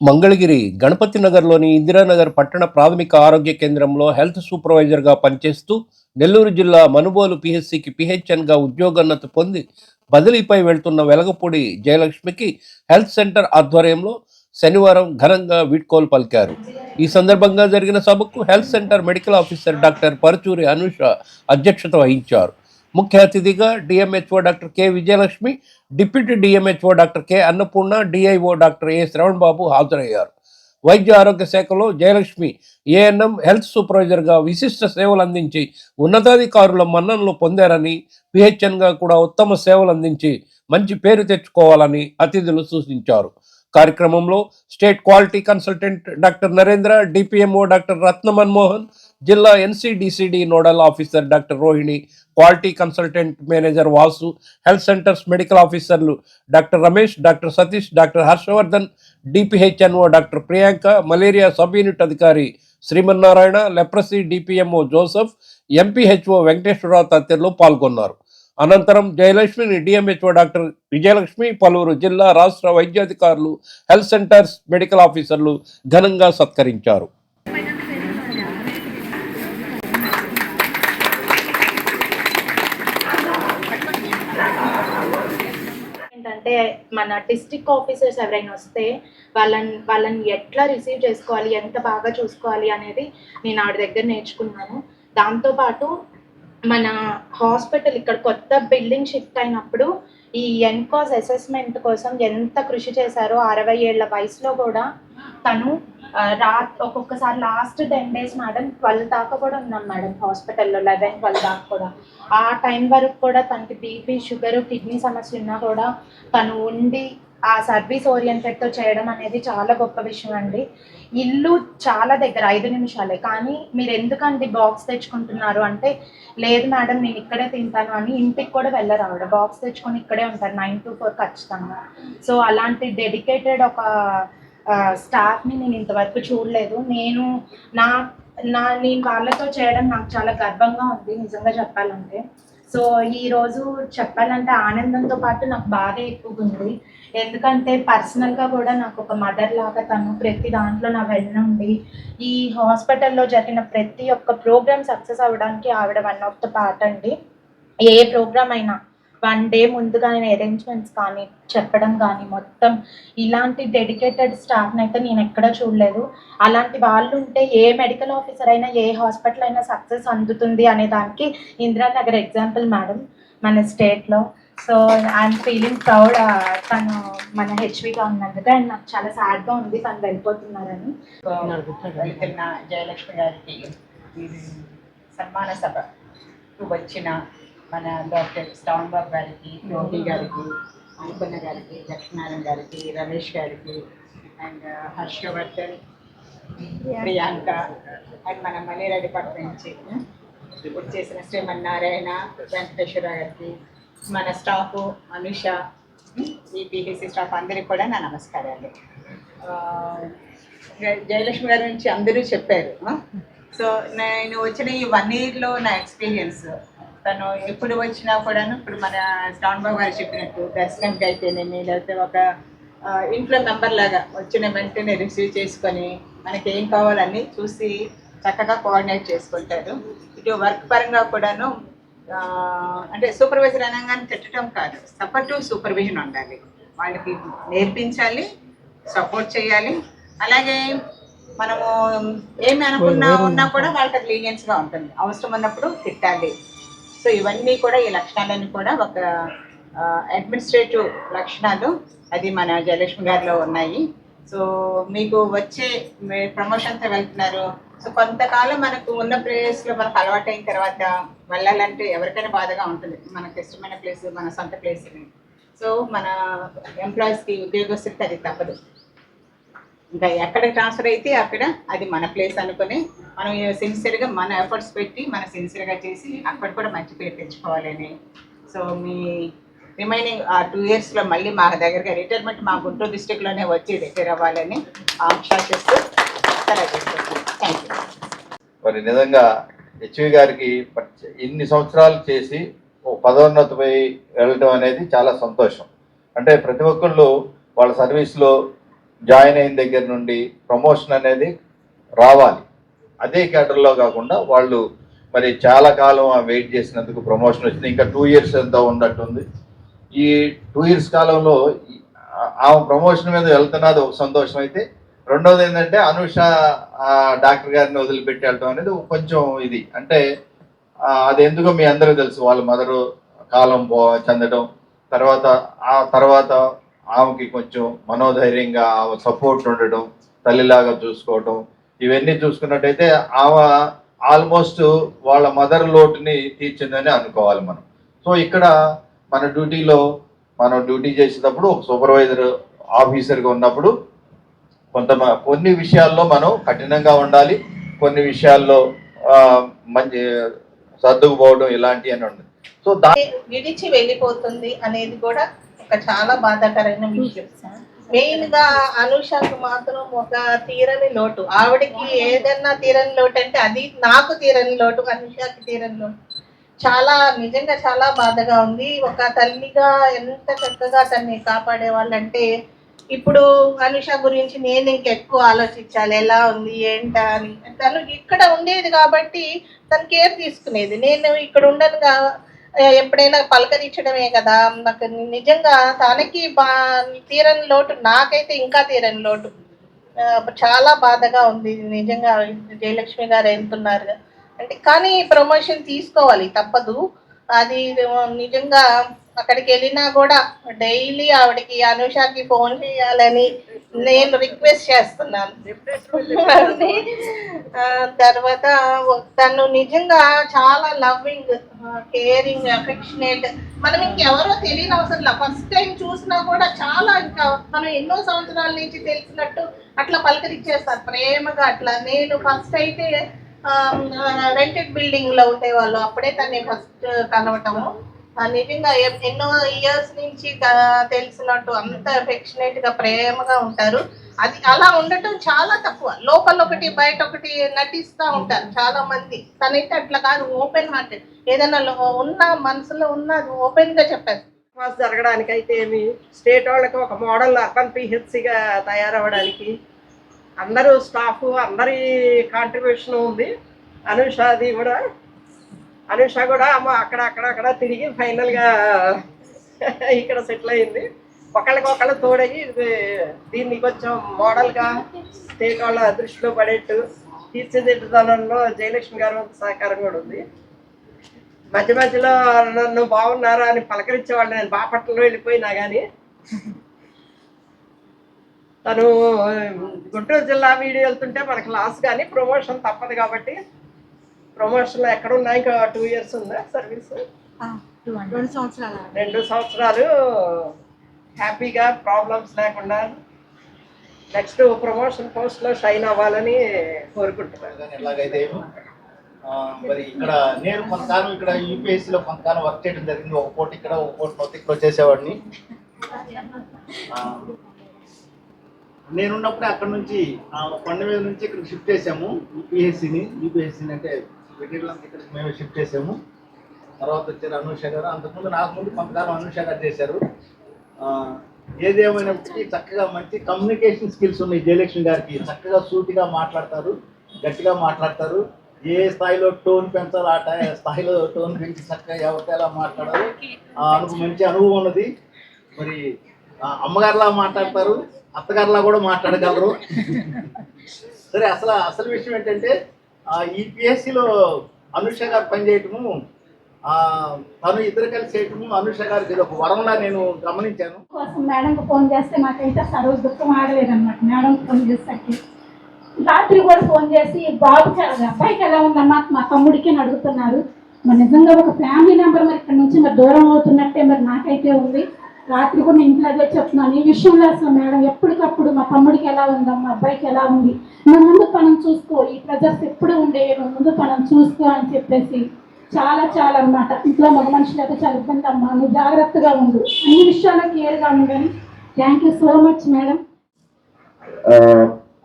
మంగళగిరి గణపతి నగర్లోని ఇందిరానగర్ పట్టణ ప్రాథమిక ఆరోగ్య కేంద్రంలో హెల్త్ సూపర్వైజర్గా పనిచేస్తూ నెల్లూరు జిల్లా మనుబోలు పిహెచ్సికి పిహెచ్ఎన్గా ఉద్యోగోన్నతి పొంది బదిలీపై వెళ్తున్న వెలగపూడి జయలక్ష్మికి హెల్త్ సెంటర్ ఆధ్వర్యంలో శనివారం ఘనంగా వీడ్కోలు పలికారు. ఈ సందర్భంగా జరిగిన సభకు health centre medical officer doctor Parachuri Anusha అధ్యక్షత వహించారు. ముఖ్య అతిథిగా DMHO doctor K Vijayalakshmi deputy DMHO doctor K Annapurna DIO doctor A Shravan Babu హాజరయ్యారు. వైద్య ఆరోగ్య శాఖలో జయలక్ష్మి ఏఎన్ఎం హెల్త్ సూపర్వైజర్గా విశిష్ట సేవలు అందించి ఉన్నతాధికారుల మన్ననలు పొందారని పిహెచ్ఎన్గా కూడా ఉత్తమ సేవలు అందించి మంచి పేరు తెచ్చుకోవాలని అతిథులు సూచించారు. కార్యక్రమంలో state quality consultant doctor Narendra DPMO doctor Ratna Manmohan జిల్లా NCDCD nodal officer doctor Rohini quality consultant manager Vasu health centres medical ఆఫీసర్లు doctor Ramesh doctor Satish doctor Harshavardhan DPHNO doctor Priyanka malaria sub unit అధికారి Srimannarayana leprosy DPMO Joseph MPHO Venkateswararao తదితరులు పాల్గొన్నారు. అనంతరం జయలక్ష్మిని DMHO doctor Vijayalakshmi పలువురు జిల్లా రాష్ట్ర వైద్యాధికారులు health centres medical ఆఫీసర్లు ఘనంగా సత్కరించారు. మన డిస్ట్రిక్ట్ ఆఫీసర్స్ ఎవరైనా వస్తే వాళ్ళని వాళ్ళని ఎట్లా రిసీవ్ చేసుకోవాలి ఎంత బాగా చూసుకోవాలి అనేది నేను ఆవిడ దగ్గర నేర్చుకున్నాను. దాంతోపాటు మన హాస్పిటల్ ఇక్కడ కొత్త బిల్డింగ్ షిఫ్ట్ అయినప్పుడు ఈ ఎన్కాస్ అసెస్మెంట్ కోసం ఎంత కృషి చేశారో అరవై ఏళ్ళ వయసులో కూడా తను రా ఒక్కొక్కసారి last ten days madam twelve దాకా కూడా ఉన్నాం మేడం హాస్పిటల్లో లెవెన్ ట్వెల్వ్ దాకా కూడా. ఆ టైం వరకు కూడా తనకి బీపీ షుగర్ కిడ్నీ సమస్య ఉన్నా కూడా తను ఉండి ఆ సర్వీస్ ఓరియంటెడ్తో చేయడం అనేది చాలా గొప్ప విషయం అండి. ఇల్లు చాలా దగ్గర ఐదు నిమిషాలే. కానీ మీరు ఎందుకండి బాక్స్ తెచ్చుకుంటున్నారు అంటే లేదు మేడం నేను ఇక్కడే తింటాను అని ఇంటికి కూడా వెళ్ళరు ఆవిడ బాక్స్ తెచ్చుకొని ఇక్కడే ఉంటారు నైన్ టు ఫోర్ ఖచ్చితంగా. సో అలాంటి డెడికేటెడ్ ఒక స్టాఫ్ని నేను ఇంతవరకు చూడలేదు. నేను నా నా నేను వాళ్ళతో చేయడం నాకు చాలా గర్వంగా ఉంది నిజంగా చెప్పాలంటే. సో ఈరోజు చెప్పాలంటే ఆనందంతో పాటు నాకు బాధ ఎక్కువగా ఉంది. ఎందుకంటే పర్సనల్గా కూడా నాకు ఒక మదర్ లాగా తను ప్రతి దాంట్లో నా వెన్నుండి ఈ హాస్పిటల్లో జరిగిన ప్రతి ఒక్క ప్రోగ్రామ్ సక్సెస్ అవ్వడానికి ఆవిడ వన్ ఆఫ్ ద పార్ట్ అండి. ఏ ప్రోగ్రామ్ అయినా వన్ డే ముందుగానే అరేంజ్మెంట్స్ కానీ చెప్పడం కానీ మొత్తం ఇలాంటి డెడికేటెడ్ స్టాఫ్ని అయితే నేను ఎక్కడా చూడలేదు. అలాంటి వాళ్ళు ఉంటే ఏ మెడికల్ ఆఫీసర్ అయినా ఏ హాస్పిటల్ అయినా సక్సెస్ అందుతుంది అనే దానికి ఇందిరానగర్ ఎగ్జాంపుల్ మేడం మన స్టేట్లో సో ఐఎమ్ ఫీలింగ్ ప్రౌడ్ తను మన హెచ్విగా ఉన్నందుకు అండ్ నాకు చాలా సాడ్గా ఉంది తను వెళ్ళిపోతున్నారని. జయలక్ష్మి గారికి సన్మాన సభకు వచ్చిన మన డాక్టర్ శ్రావణ్ బాబు గారికి రోహి గారికి అనుపన్న గారికి లక్ష్మీనారాయణ గారికి రమేష్ గారికి అండ్ హర్షవర్ధన్ ప్రియాంక అండ్ మన మలేరియా డిపార్ట్మెంట్ నుంచి ఇప్పుడు చేసిన శ్రీమన్నారాయణ వెంకటేశ్వర గారికి మన స్టాఫ్ అనుష ఈ పీటీసీ స్టాఫ్ అందరికి కూడా నా నమస్కారాలు. జయ- జయలక్ష్మి గారి నుంచి అందరూ చెప్పారు. ఆ? సో నేను వచ్చిన ఈ వన్ ఇయర్లో నా ఎక్స్పీరియన్స్ తను ఎప్పుడు వచ్చినా కూడాను ఇప్పుడు మన స్టాన్ బాబు గారు చెప్పినట్టు దర్శనంకి అయితేనేమి లేకపోతే ఒక ఇంట్లో మెంబర్ లాగా వచ్చిన వెంటనే రిసీవ్ చేసుకొని మనకి ఏం కావాలని చూసి చక్కగా కోఆర్డినేట్ చేసుకుంటారు. ఇటు వర్క్ పరంగా కూడాను అంటే సూపర్వైజర్ అనగానే తిట్టడం కాదు సపోర్టివ్ సూపర్విజన్ ఉండాలి. వాళ్ళకి నేర్పించాలి సపోర్ట్ చేయాలి. అలాగే మనము ఏమి అనుకున్నా ఉన్నా కూడా వాళ్ళకి లీనియన్స్గా ఉంటుంది. అవసరం ఉన్నప్పుడు తిట్టాలి. సో ఇవన్నీ కూడా ఈ లక్షణాలన్నీ కూడా ఒక అడ్మినిస్ట్రేటివ్ లక్షణాలు అది మన జయలక్ష్మి గారిలో ఉన్నాయి. సో మీకు వచ్చే ప్రమోషన్తో వెళ్తున్నారు. సో కొంతకాలం మనకు ఉన్న ప్లేస్లో మనకు అలవాటైన తర్వాత వెళ్ళాలంటే ఎవరికైనా బాధగా ఉంటుంది. మనకు ఇష్టమైన ప్లేస్ మన సొంత ప్లేస్ సో మన ఎంప్లాయీస్కి ఉద్యోగస్తులకి అది తప్పదు. ఇంకా ఎక్కడ ట్రాన్స్ఫర్ అయితే అక్కడ అది మన ప్లేస్ అనుకొని మనం సిన్సియర్గా మన ఎఫర్ట్స్ పెట్టి మన సిన్సియర్గా చేసి అక్కడ కూడా మంచి పేరు తెచ్చుకోవాలని. సో మీ రిమైనింగ్ ఆ టూ ఇయర్స్లో మళ్ళీ మా దగ్గరగా రిటైర్మెంట్ మా గుంటూరు డిస్టిక్లోనే వచ్చి రిటైర్ అవ్వాలని ఆంక్ష చేస్తూ థ్యాంక్ యూ మరి నిజంగా హెచ్వి గారికి ఇన్ని సంవత్సరాలు చేసి ఓ పదోన్నతిపై వెళ్ళటం అనేది చాలా సంతోషం. అంటే ప్రతి ఒక్కళ్ళు వాళ్ళ సర్వీస్లో జాయిన్ అయిన దగ్గర నుండి ప్రమోషన్ అనేది రావాలి. అదే క్యాటర్లో కాకుండా వాళ్ళు మరి చాలా కాలం వెయిట్ చేసినందుకు ప్రమోషన్ వచ్చింది. ఇంకా టూ ఇయర్స్ ఎంతో ఉన్నట్టుంది. ఈ టూ ఇయర్స్ కాలంలో ఆ- ఆమె ప్రమోషన్ మీద వెళ్తున్నది ఒక సంతోషం అయితే రెండోది ఏంటంటే అనుష డాక్టర్ గారిని వదిలిపెట్టి వెళ్ళటం అనేది కొంచెం ఇది. అంటే అది ఎందుకో మీ అందరూ తెలుసు. వాళ్ళ మదరు కాలం పో చెందడం తర్వాత ఆ తర్వాత ఆమెకి కొంచెం మనోధైర్యంగా ఆమె సపోర్ట్ ఉండడం తల్లిలాగా చూసుకోవడం ఇవన్నీ చూసుకున్నట్టయితే ఆమె ఆల్మోస్ట్ వాళ్ళ మదర్ లోటుని తీర్చిందని అనుకోవాలి మనం. సో ఇక్కడ మన డ్యూటీలో మనం డ్యూటీ చేసేటప్పుడు ఒక సూపర్వైజర్ ఆఫీసర్గా ఉన్నప్పుడు కొంత కొన్ని విషయాల్లో మనం కఠినంగా ఉండాలి. కొన్ని విషయాల్లో ఆ, మంచి సర్దుకుపోవడం ఇలాంటివి అని ఉంది సో దా విడిచి వెళ్ళిపోతుంది అనేది కూడా ఒక చాలా బాధాకరమైన విషయం. మెయిన్గా అనుషకు మాత్రం ఒక తీరని లోటు. ఆవిడకి ఏదన్నా తీరని లోటు అంటే అది నాకు తీరని లోటు అనుషకి తీరని లోటు. చాలా నిజంగా చాలా బాధగా ఉంది. ఒక తల్లిగా ఎంత చక్కగా తన్ని కాపాడే వాళ్ళంటే ఇప్పుడు అనుష గురించి నేను ఇంకెక్కువ ఆలోచించాలి. ఎలా ఉంది? ఏంటా అని. తను ఇక్కడ ఉండేది కాబట్టి తను కేర్ తీసుకునేది. నేను ఇక్కడ ఉండను కా- ఎప్పుడైనా పలకరించడమే కదా. నాకు నిజంగా తనకి బా తీరని లోటు నాకైతే ఇంకా తీరని లోటు. చాలా బాధగా ఉంది. నిజంగా జయలక్ష్మి గారు వెళ్తున్నారు. అంటే కానీ ప్రమోషన్ తీసుకోవాలి. తప్పదు. అది నిజంగా అక్కడికి వెళ్ళినా కూడా డైలీ ఆవిడకి అనుషాకి ఫోన్ చేయాలని నేను రిక్వెస్ట్ చేస్తున్నాను. తర్వాత తను నిజంగా చాలా లవ్వింగ్ కేరింగ్ అఫెక్షనేట్ మనం ఇంకెవరో తెలియని అవసరం లేదు. ఫస్ట్ టైం చూసినా కూడా చాలా ఇంకా మనం ఎన్నో సంవత్సరాల నుంచి తెలిసినట్టు అట్లా పలకరించేస్తారు. ప్రేమగా అట్లా. నేను ఫస్ట్ అయితే రెంటెడ్ బిల్డింగ్లో ఉండేవాళ్ళు అప్పుడే తన్ని ఫస్ట్ కలవటము. నిజంగా ఎన్నో ఇయర్స్ నుంచి తెలిసినట్టు అంత అఫెక్షనేట్గా ప్రేమగా ఉంటారు. అది అలా ఉండటం చాలా తక్కువ. లోపల ఒకటి బయట ఒకటి నటిస్తూ ఉంటారు చాలా మంది తనైతే అట్లా కాదు ఓపెన్ మాట ఏదైనా ఉన్న మనసులో ఉన్న అది ఓపెన్గా చెప్పారు జరగడానికి అయితే ఏమి స్టేట్ వాళ్ళకి ఒక మోడల్ అర్బన్ పిహెచ్సిగా తయారవ్వడానికి అందరూ స్టాఫ్ అందరి కాంట్రిబ్యూషన్ ఉంది. అనుషాది కూడా అనుష కూడా అమ్మ అక్కడ అక్కడ అక్కడ తిరిగి ఫైనల్గా ఇక్కడ సెటిల్ అయింది. ఒకళ్ళకొకళ్ళు ఒకళ్ళు ఇది దీన్ని కొంచెం మోడల్గా స్టేట్ వాళ్ళ దృష్టిలో పడేట్టు తీర్చిదిద్దుదనంలో జయలక్ష్మి గారు సహకారం కూడా ఉంది. మధ్య మధ్యలో నన్ను బాగున్నారా అని పలకరించేవాళ్ళు నేను బాపట్లలో వెళ్ళిపోయినా కానీ తను గుంటూరు జిల్లా వీడియో వెళ్తుంటే మనకు లాస్ కానీ ప్రమోషన్ తప్పదు కాబట్టి ప్రమోషన్ ఎక్కడ ఉన్నా ఇంకా టూ ఇయర్స్ ఉందా సర్వీస్? రెండు సంవత్సరాల రెండు సంవత్సరాలు హ్యాపీగా ప్రాబ్లమ్స్ లేకుండా నెక్స్ట్ ప్రమోషన్ పోస్ట్లో షైన్ అవ్వాలని కోరుకుంటున్నాను. కానీ ఎలాగైతే ఆ, మరి ఇక్కడ నేను కొంతకాలం ఇక్కడ యూపీఎస్సీలో కొంతకాలం వర్క్ చేయడం జరిగింది. ఒక పోటీ ఇక్కడ ఒక పోటీ నేనున్నప్పుడే అక్కడ నుంచి ఆ, కొండ మీద నుంచి ఇక్కడ షిఫ్ట్ చేసాము యూపీఎస్సీని యూపీఎస్సీని అంటే వెటర్లంతా ఇక్కడ మేమే షిఫ్ట్ చేసాము తర్వాత వచ్చారు అనూష గారు అంతకుముందు నాకు ముందు కొంతకాలం అనూష గారు చేశారు. ఏదేమైనప్పటికీ చక్కగా మంచి కమ్యూనికేషన్ స్కిల్స్ ఉన్నాయి జయలక్ష్మి గారికి. చక్కగా సూటిగా మాట్లాడతారు గట్టిగా మాట్లాడతారు. ఏ స్థాయిలో టోన్ పెంచాలో ఆ స్థాయిలో టోన్ పెంచి చక్కగా ఎవరితో ఎలా మాట్లాడాలి ఆ అనుభవం మంచి అనుభవం ఉన్నది. మరి ఆ, అమ్మగారిలా మాట్లాడతారు. అత్తగారులా కూడా మాట్లాడగలరు. సరే అసలు అసలు విషయం ఏంటంటే ఆ, ఈ పిఎస్సిలో అనుష గారు పనిచేయటము తను ఇద్దరు కలిసి చేయటము అనుష గారికి ఇది ఒక వరంలా నేను గమనించాను. కోసం మేడంకి ఫోన్ చేస్తే నాకైతే సర్వ దుఃఖం ఆగలేదన్నమాట. మేడం ఫోన్ చేసేసరికి రాత్రి కూడా ఫోన్ చేసి బాబు అబ్బాయికి ఎలా ఉందమ్మా? మా తమ్ముడికి అని అడుగుతున్నారు. మరి నిజంగా ఒక ఫ్యామిలీ నెంబర్ మరి ఇక్కడ నుంచి మరి దూరం అవుతున్నట్టే మరి నాకైతే ఉంది. రాత్రి కూడా ఇంట్లో అదే చెప్తున్నాను ఈ విషయంలో అసలు మేడం ఎప్పటికప్పుడు మా తమ్ముడికి ఎలా ఉందమ్మా అబ్బాయికి ఎలా ఉంది? నువ్వు ముందు పనం చూసుకో ఈ ప్రెజర్స్ ఎప్పుడు ఉండే నువ్వు ముందు పనం చూసుకో అని చెప్పేసి చాలా చాలా అన్నమాట. ఇంట్లో మగ మనుషులు అయితే చాలా ఇబ్బంది అమ్మా నువ్వు జాగ్రత్తగా ఉండు. అన్ని విషయాల్లో కేర్గా కానీ thank you so much madam.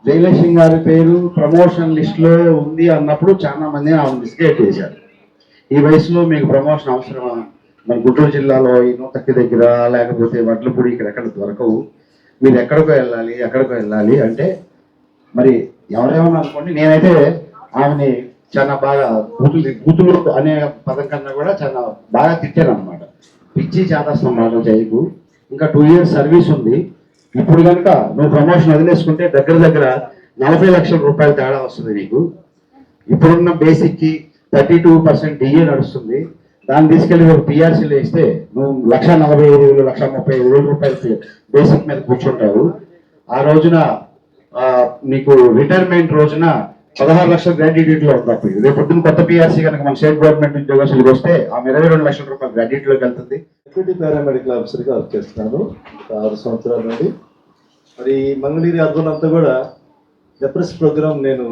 Jayalakshmi గారి పేరు ప్రమోషన్ లిస్ట్లో ఉంది అన్నప్పుడు చాలా మంది ఆమె మిస్గైడ్ చేశారు. ఈ వయసులో మీకు ప్రమోషన్ అవసరమా? మన గుంటూరు జిల్లాలో ఈ దగ్గర లేకపోతే వడ్లపూడి ఇక్కడ ఎక్కడ దొరకవు. మీరు ఎక్కడికో వెళ్ళాలి ఎక్కడికో వెళ్ళాలి అంటే మరి ఎవరేమన్నా అనుకోండి నేనైతే ఆమెని చాలా బాగా బూతులు బూతులు అనే పదం కన్నా కూడా చాలా బాగా తిట్టాను అనమాట పిచ్చి చేతస్తాం మాట చేయకు. ఇంకా టూ ఇయర్స్ సర్వీస్ ఉంది. ఇప్పుడు కనుక నువ్వు ప్రమోషన్ వదిలేసుకుంటే దగ్గర దగ్గర నలభై లక్షల రూపాయల తేడా వస్తుంది నీకు. ఇప్పుడున్న బేసిక్కి థర్టీ టూ పర్సెంట్ డిఏ నడుస్తుంది. దాన్ని తీసుకెళ్ళి ఒక పిఆర్సీలో ఇస్తే నువ్వు లక్ష నలభై ఐదు వేలు లక్ష ముప్పై ఐదు వేల రూపాయలు బేసిక్ మీద కూర్చుంటావు. ఆ రోజున నీకు రిటైర్మెంట్ రోజున పదహారు లక్షల గ్రాడ్యుయేట్లో రేపు పొద్దున్న కొత్త పిఆర్సీ కనుక మన స్టేట్ గవర్నమెంట్ ఉద్యోగస్తులకు వస్తే ఆమె ఇరవై రెండు లక్షల రూపాయలు గ్రాడ్యుయేట్లోకి వెళ్తుంది. డిప్యూటీ పారామెడికల్ ఆఫీసర్గా వర్క్ చేస్తున్నాను. ఆరు సంవత్సరాల నుండి. మరి మంగళగిరి అర్బన్ కూడా డెప్రెస్ ప్రోగ్రామ్ నేను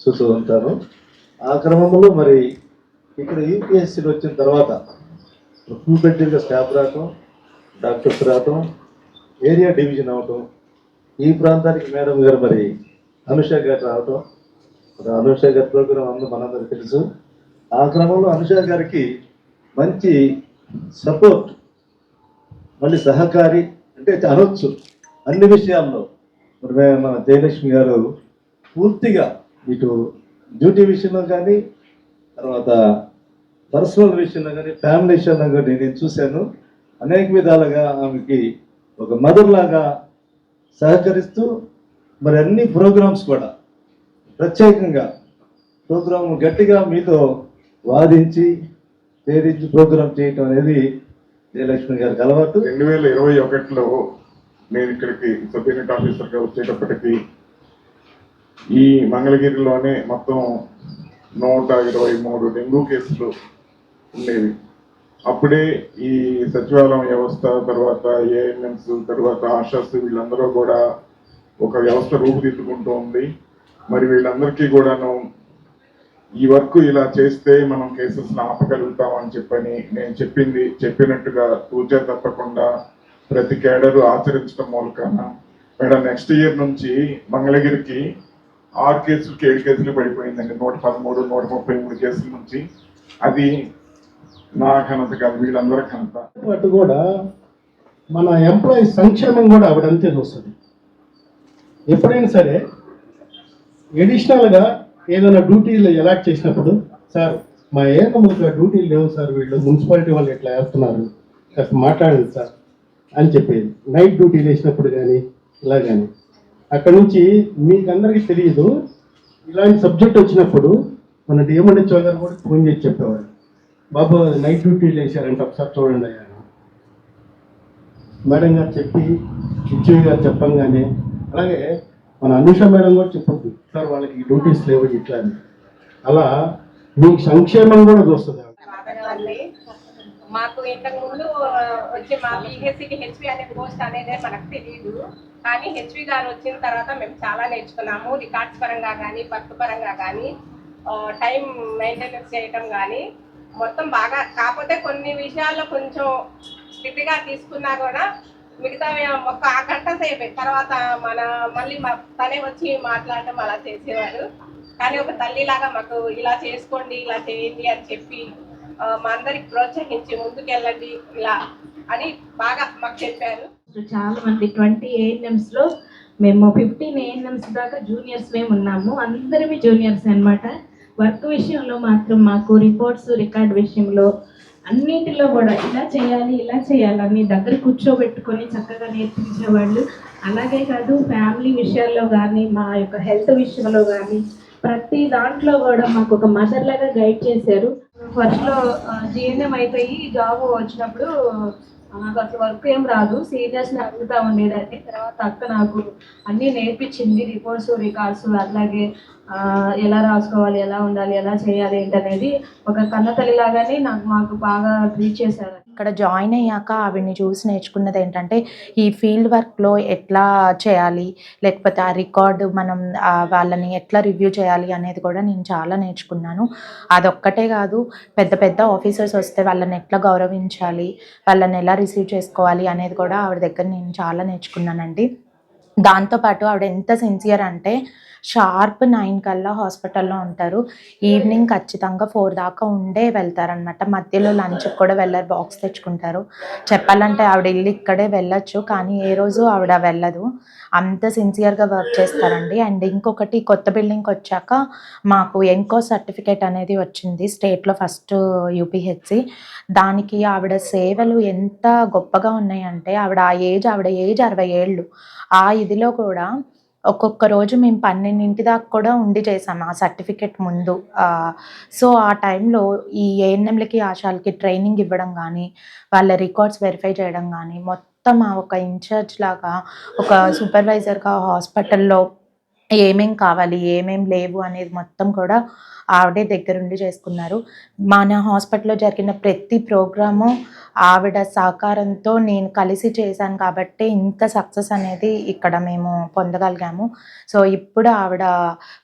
చూస్తూ ఉంటాను. ఆ క్రమంలో మరి ఇక్కడ యూపీఎస్సీలు వచ్చిన తర్వాత ఫుల్ స్టాఫ్ రావటం డాక్టర్స్ రావటం ఏరియా డివిజన్ అవటం ఈ ప్రాంతానికి మేడం గారు మరి అనుష గారు రావటం. మరి అనుష గారి ప్రోగ్రాం అందరూ మనందరికీ తెలుసు. ఆ క్రమంలో అనుష గారికి మంచి సపోర్ట్ మళ్ళీ సహకారి అంటే అనొచ్చు అన్ని విషయాల్లో. మరి మన జయలక్ష్మి గారు పూర్తిగా ఇటు డ్యూటీ విషయంలో కానీ తర్వాత పర్సనల్ విషయంలో కానీ ఫ్యామిలీ విషయంలో కానీ నేను చూశాను. అనేక విధాలుగా ఆమెకి ఒక మదర్ లాగా సహకరిస్తూ మరి అన్ని ప్రోగ్రామ్స్ కూడా ప్రత్యేకంగా ప్రోగ్రామ్ గట్టిగా మీతో వాదించి తేదీ ప్రోగ్రామ్ చేయటం అనేది జయలక్ష్మి గారికి అలవాటు. రెండు వేల ఇరవై ఒకటిలో నేను ఇక్కడికి సబ్ యూనిట్ ఆఫీసర్గా వచ్చేటప్పటికి ఈ మంగళగిరిలోనే మొత్తం నూట ఇరవై మూడు డెంగ్యూ కేసులు ఉండేవి అప్పుడే ఈ సచివాలయం వ్యవస్థ తర్వాత ఏఎన్ఎంస్ తర్వాత ఆషాస్ వీళ్ళందరూ కూడా ఒక వ్యవస్థ రూపుదిద్దుకుంటూ ఉంది. మరి వీళ్ళందరికీ కూడాను ఈ వర్క్ ఇలా చేస్తే మనం కేసెస్ ఆపగలుగుతాం అని చెప్పని నేను చెప్పింది చెప్పినట్టుగా తూచా తప్పకుండా ప్రతి కేడరు ఆచరించడం మూలకాన. మేడం నెక్స్ట్ ఇయర్ నుంచి మంగళగిరికి ఆరు కేసులకి ఏడు కేసులు పడిపోయిందండి. నూట పదమూడు నూట ముప్పై మూడు కేసుల నుంచి. అది నా ఘనత కాదు వీళ్ళందరి ఘనత. అటు కూడా మన ఎంప్లాయీ సంక్షేమం కూడా ఆవిడంతే చూస్తుంది. ఎప్పుడైనా సరే ఎడిషనల్గా ఏదైనా డ్యూటీలు ఎలాక్ట్ చేసినప్పుడు సార్ మా ఏకముగా డ్యూటీలు లేవు సార్ వీళ్ళు మున్సిపాలిటీ వాళ్ళు ఎట్లా వేస్తున్నారు కాస్త మాట్లాడండి సార్ అని చెప్పేది. నైట్ డ్యూటీలు వేసినప్పుడు కానీ ఇలా కానీ అక్కడ నుంచి మీకు అందరికీ తెలియదు ఇలాంటి సబ్జెక్ట్ వచ్చినప్పుడు మన డిఎంఎన్హెచ్ఓ గారు కూడా ఫోన్ చేసి చెప్పేవాడు బాబు నైట్ డ్యూటీ వేసారంటే ఒకసారి చూడండి అయ్యా. మేడం గారు చెప్పి హెచ్ఓ గారు చెప్పంగానే అలాగే మన అనుష మేడం కూడా చెప్పొద్దు. సార్ వాళ్ళకి డ్యూటీస్ లేవు ఇట్లా అని. అలా మీకు సంక్షేమం కూడా చూస్తుంది మాకు ఇంతకు ముందు వచ్చి మా బీహెచ్సికి హెచ్పి అనే పోస్ట్ అనేది మనకు తెలియదు కానీ హెచ్పి గారు వచ్చిన తర్వాత మేము చాలా నేర్చుకున్నాము. రికార్డ్స్ పరంగా కానీ వర్క్ పరంగా కానీ టైం మెయింటెనెన్స్ చేయటం కానీ మొత్తం బాగా కాకపోతే కొన్ని విషయాల్లో కొంచెం స్ట్రిక్ట్గా తీసుకున్నా కూడా మిగతా ఒక గంట సేపే. తర్వాత మన మళ్ళీ మా- తనే వచ్చి మాట్లాడటం అలా చేసేవారు. కానీ ఒక తల్లిలాగా మాకు ఇలా చేసుకోండి ఇలా చేయండి అని చెప్పి మా అందరికి ప్రోత్సహించి ముందుకెళ్ళండి ఇలా అని బాగా మాకు చెప్పారు. చాలా మంది ట్వంటీ ఏఎన్ఎంస్లో మేము ఫిఫ్టీన్ ఏఎన్ఎంస్ దాకా జూనియర్స్ మేము ఉన్నాము అందరివి జూనియర్స్ అనమాట వర్క్ విషయంలో మాత్రం మాకు రిపోర్ట్స్ రికార్డ్ విషయంలో అన్నిటిలో కూడా ఇలా చేయాలి ఇలా చేయాలని దగ్గర కూర్చోబెట్టుకొని చక్కగా నేర్పించేవాళ్ళు. అలాగే కాదు ఫ్యామిలీ విషయాల్లో కానీ మా యొక్క హెల్త్ విషయంలో కానీ ప్రతి దాంట్లో కూడా మాకు ఒక మదర్ లాగా గైడ్ చేశారు. ఫస్ట్లో జీఎన్ఎం అయిపోయి జాబ్ వచ్చినప్పుడు నాకు అసలు వర్క్ ఏం రాదు. సీనియర్స్ని అడుగుతా ఉండేదాన్ని తర్వాత అక్క నాకు అన్నీ నేర్పించింది రిపోర్ట్స్ రికార్డ్స్ అట్లాగే ఎలా రాసుకోవాలి ఎలా ఉండాలి ఎలా చేయాలి ఏంటనేది ఒక కన్న తల్లిలాగానే నాకు మాకు బాగా ట్రీట్ చేశారు. ఇక్కడ జాయిన్ అయ్యాక ఆవిడ్ని చూసి నేర్చుకున్నది ఏంటంటే ఈ ఫీల్డ్ వర్క్లో ఎట్లా చేయాలి లేకపోతే ఆ రికార్డు మనం వాళ్ళని ఎట్లా రివ్యూ చేయాలి అనేది కూడా నేను చాలా నేర్చుకున్నాను. అదొక్కటే కాదు పెద్ద పెద్ద ఆఫీసర్స్ వస్తే వాళ్ళని ఎట్లా గౌరవించాలి వాళ్ళని ఎలా రిసీవ్ చేసుకోవాలి అనేది కూడా ఆవిడ దగ్గర నేను చాలా నేర్చుకున్నానండి. దాంతోపాటు ఆవిడ ఎంత సిన్సియర్ అంటే షార్ప్ నైన్ కల్లా హాస్పిటల్లో ఉంటారు. ఈవినింగ్ ఖచ్చితంగా ఫోర్ దాకా ఉండే వెళ్తారనమాట మధ్యలో లంచ్కి కూడా వెళ్ళరు బాక్స్ తెచ్చుకుంటారు. చెప్పాలంటే ఆవిడ ఇల్లు ఇక్కడే వెళ్ళొచ్చు కానీ ఏ రోజు ఆవిడ వెళ్ళదు. అంత సిన్సియర్గా వర్క్ చేస్తారండి. అండ్ ఇంకొకటి కొత్త బిల్డింగ్కి వచ్చాక మాకు ఎంకో సర్టిఫికేట్ అనేది వచ్చింది స్టేట్లో ఫస్ట్ యూపీహెచ్సి. దానికి ఆవిడ సేవలు ఎంత గొప్పగా ఉన్నాయంటే ఆవిడ ఆ ఏజ్ ఆవిడ ఏజ్ అరవై ఏళ్ళు. ఆ ఇదిలో కూడా ఒక్కొక్క రోజు మేము పన్నెండింటి దాకా కూడా ఉండి చేసాము ఆ సర్టిఫికెట్ ముందు. సో ఆ టైంలో ఈ ఏఎన్ఎంలకి ఆశాలకి ట్రైనింగ్ ఇవ్వడం కానీ వాళ్ళ రికార్డ్స్ వెరిఫై చేయడం కానీ మొత్తం ఆ ఒక ఇన్ఛార్జ్ లాగా ఒక సూపర్వైజర్గా హాస్పిటల్లో ఏమేం కావాలి ఏమేం లేవు అనేది మొత్తం కూడా ఆవిడే దగ్గరుండి చేసుకున్నారు. మన హాస్పిటల్లో జరిగిన ప్రతి ప్రోగ్రాము ఆవిడ సహకారంతో నేను కలిసి చేశాను కాబట్టి ఇంత సక్సెస్ అనేది ఇక్కడ మేము పొందగలిగాము. సో ఇప్పుడు ఆవిడ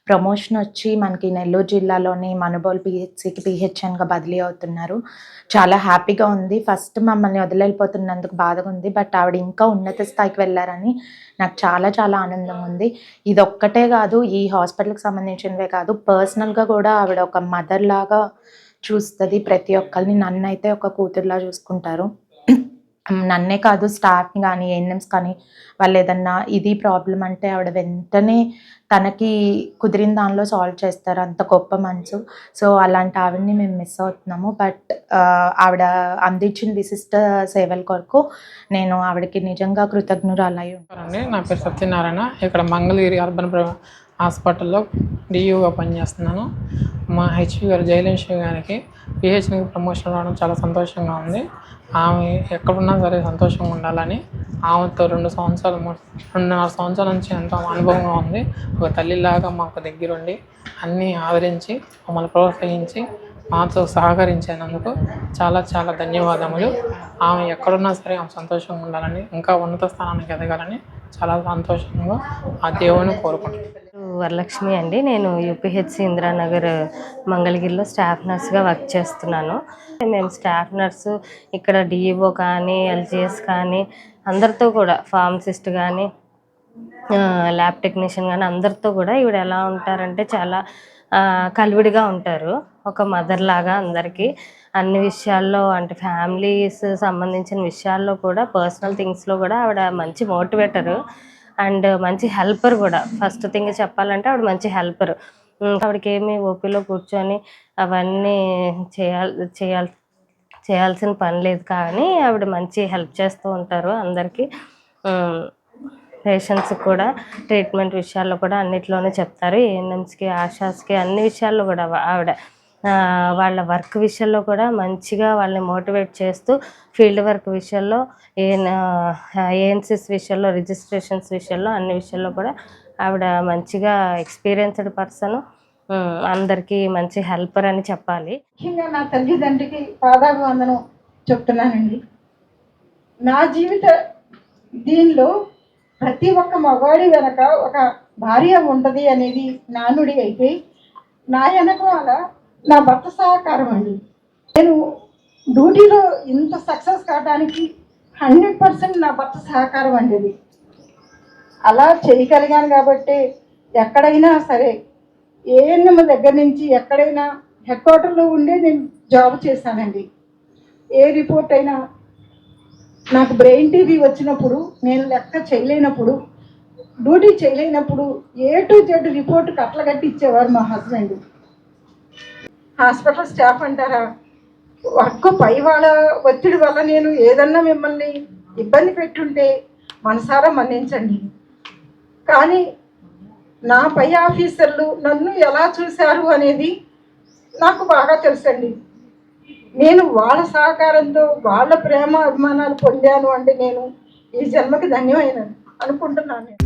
ప్రమోషన్ వచ్చి మనకి నెల్లూరు జిల్లాలోని మనుబోల్ పిహెచ్సికి పిహెచ్ఎన్గా బదిలీ అవుతున్నారు. చాలా హ్యాపీగా ఉంది. ఫస్ట్ మమ్మల్ని వదిలేపోతున్నందుకు బాధగా ఉంది. బట్ ఆవిడ ఇంకా ఉన్నత స్థాయికి వెళ్ళారని నాకు చాలా చాలా ఆనందం ఉంది. ఇది ఒక్కటే కాదు ఈ హాస్పిటల్కి సంబంధించినవే కాదు పర్సనల్గా కూడా ఆవిడ ఒక మదర్ లాగా చూస్తుంది. ప్రతి ఒక్కరిని నన్ను అయితే ఒక కూతురులా చూసుకుంటారు. నన్నే కాదు స్టాఫ్ని కానీ ఏఎన్ఎంస్ కానీ వాళ్ళు ఏదన్నా ఇది ప్రాబ్లం అంటే ఆవిడ వెంటనే తనకి కుదిరిన దానిలో సాల్వ్ చేస్తారు. అంత గొప్ప మనసు. సో అలాంటి ఆవిడని మేము మిస్ అవుతున్నాము. బట్ ఆవిడ అందించిన విశిష్ట సేవల కొరకు నేను ఆవిడకి నిజంగా కృతజ్ఞురాలై ఉంటాను. నా పేరు సత్యనారాయణ. ఇక్కడ మంగళగిరి అర్బన్ హాస్పిటల్లో డియూగా పనిచేస్తున్నాను. మా హెచ్పి గారు జయలక్ష్మి గారికి పిహెచ్డికి ప్రమోషన్ రావడం చాలా సంతోషంగా ఉంది. ఆమె ఎక్కడున్నా సరే సంతోషంగా ఉండాలని ఆమెతో రెండు సంవత్సరాలు రెండున్నర సంవత్సరాల నుంచి ఎంతో అనుభవంగా ఉంది. ఒక తల్లిలాగా మాకు దగ్గరుండి అన్నీ ఆదరించి మమ్మల్ని ప్రోత్సహించి మాతో సహకరించినందుకు చాలా చాలా ధన్యవాదములు. ఆమె ఎక్కడున్నా సరే ఆమె సంతోషంగా ఉండాలని ఇంకా ఉన్నత స్థానానికి ఎదగాలని చాలా సంతోషంగా ఆ దేవుని కోరుకుంటున్నాను. వరలక్ష్మి అండి. నేను యూపీహెచ్సి ఇందిరానగర్ మంగళగిరిలో స్టాఫ్ నర్స్గా వర్క్ చేస్తున్నాను. మేము స్టాఫ్ నర్సు ఇక్కడ డిఈఓ కానీ ఎల్జిఎస్ కానీ అందరితో కూడా ఫార్మసిస్ట్ కానీ ల్యాబ్ టెక్నీషియన్ కానీ అందరితో కూడా ఈవిడ ఎలా ఉంటారంటే చాలా కలివిడిగా ఉంటారు. ఒక మదర్ లాగా అందరికీ అన్ని విషయాల్లో అంటే ఫ్యామిలీస్ సంబంధించిన విషయాల్లో కూడా పర్సనల్ థింగ్స్లో కూడా ఆవిడ మంచి మోటివేటరు అండ్ మంచి హెల్పర్ కూడా. ఫస్ట్ థింగ్ చెప్పాలంటే ఆవిడ మంచి హెల్పర్ ఆవిడకి ఏమి ఓపీలో కూర్చొని అవన్నీ చేయాలి చేయాలి చేయాల్సిన పని లేదు కానీ ఆవిడ మంచి హెల్ప్ చేస్తూ ఉంటారు అందరికీ. పేషెంట్స్కి కూడా ట్రీట్మెంట్ విషయాల్లో కూడా అన్నిట్లోనే చెప్తారు. ఏఎన్ఎమ్స్కి ఆశాస్కి అన్ని విషయాల్లో కూడా ఆవిడ వాళ్ళ వర్క్ విషయంలో కూడా మంచిగా వాళ్ళని మోటివేట్ చేస్తూ ఫీల్డ్ వర్క్ విషయంలో ఏఎన్ ఏఎన్సిస్ విషయంలో రిజిస్ట్రేషన్స్ విషయంలో అన్ని విషయాల్లో కూడా ఆవిడ మంచిగా ఎక్స్పీరియన్స్డ్ పర్సన్. అందరికీ మంచి హెల్పర్ అని చెప్పాలి. ముఖ్యంగా నా తల్లిదండ్రికి పాదాభివందనం చెప్తున్నానండి. నా జీవిత దీనిలో ప్రతి ఒక్క మగవాడి వెనక ఒక భార్య ఉంటుంది అనేది నానుడి అయితే నా వెనకాల నా భర్త సహకారం అండి. నేను డ్యూటీలో ఇంత సక్సెస్ కావడానికి హండ్రెడ్ పర్సెంట్ నా భర్త సహకారం అండి అది. అలా చేయగలిగాను కాబట్టి ఎక్కడైనా సరే ఏఎన్ఎం దగ్గర నుంచి ఎక్కడైనా హెడ్ క్వార్టర్లో ఉండే నేను జాబ్ చేశానండి. ఏ రిపోర్ట్ అయినా నాకు బ్రెయిన్ టీవీ వచ్చినప్పుడు నేను లెక్క చేయలేనప్పుడు డ్యూటీ చేయలేనప్పుడు ఏ టు జెడ్ రిపోర్ట్ కట్టలగట్టి ఇచ్చేవారు మా హస్బెండ్. హాస్పిటల్ స్టాఫ్ అంటారా? వర్క్ పై వాళ్ళ ఒత్తిడి వల్ల నేను ఏదన్నా మిమ్మల్ని ఇబ్బంది పెట్టుంటే మనసారా మన్నించండి. కానీ నా పై ఆఫీసర్లు నన్ను ఎలా చూశారు అనేది నాకు బాగా తెలుసండి. నేను వాళ్ళ సహకారంతో వాళ్ళ ప్రేమ అభిమానాలు పొందాను అంటే నేను ఈ జన్మకి ధన్యమైన అనుకుంటున్నాను నేను.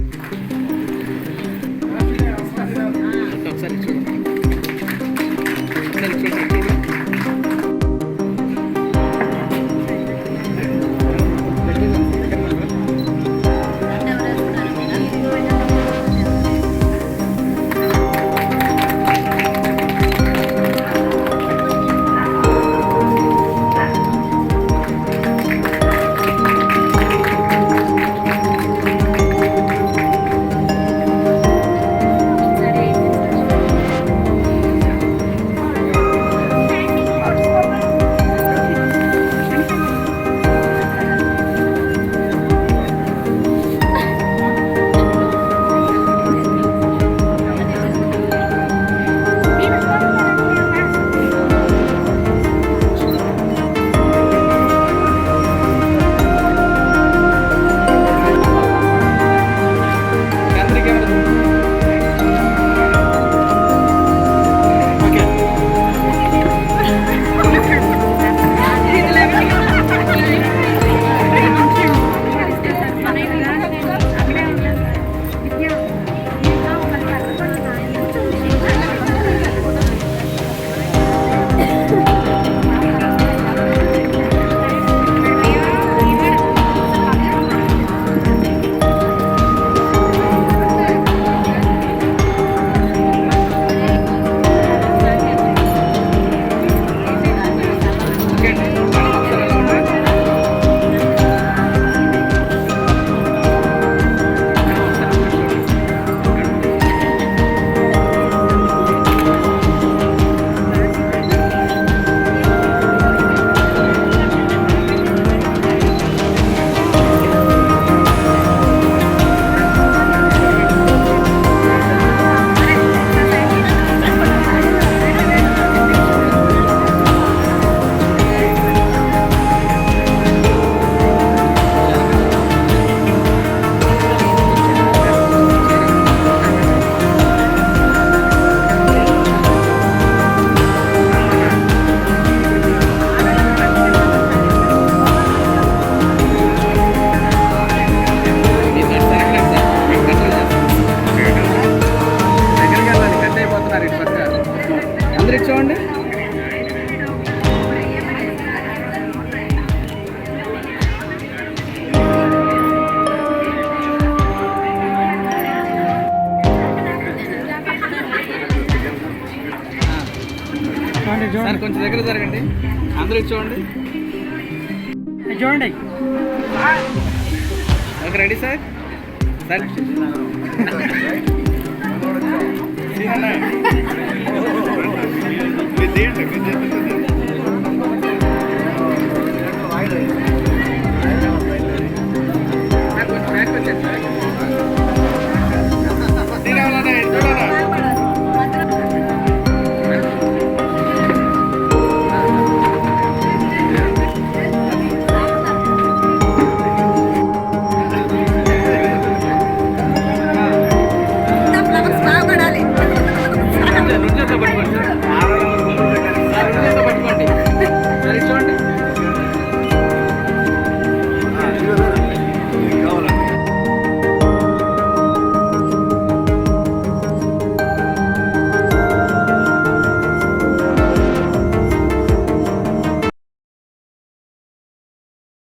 అందరూ చూడండి చూడండి ఓకే రెడీ సార్? సార్. మీరు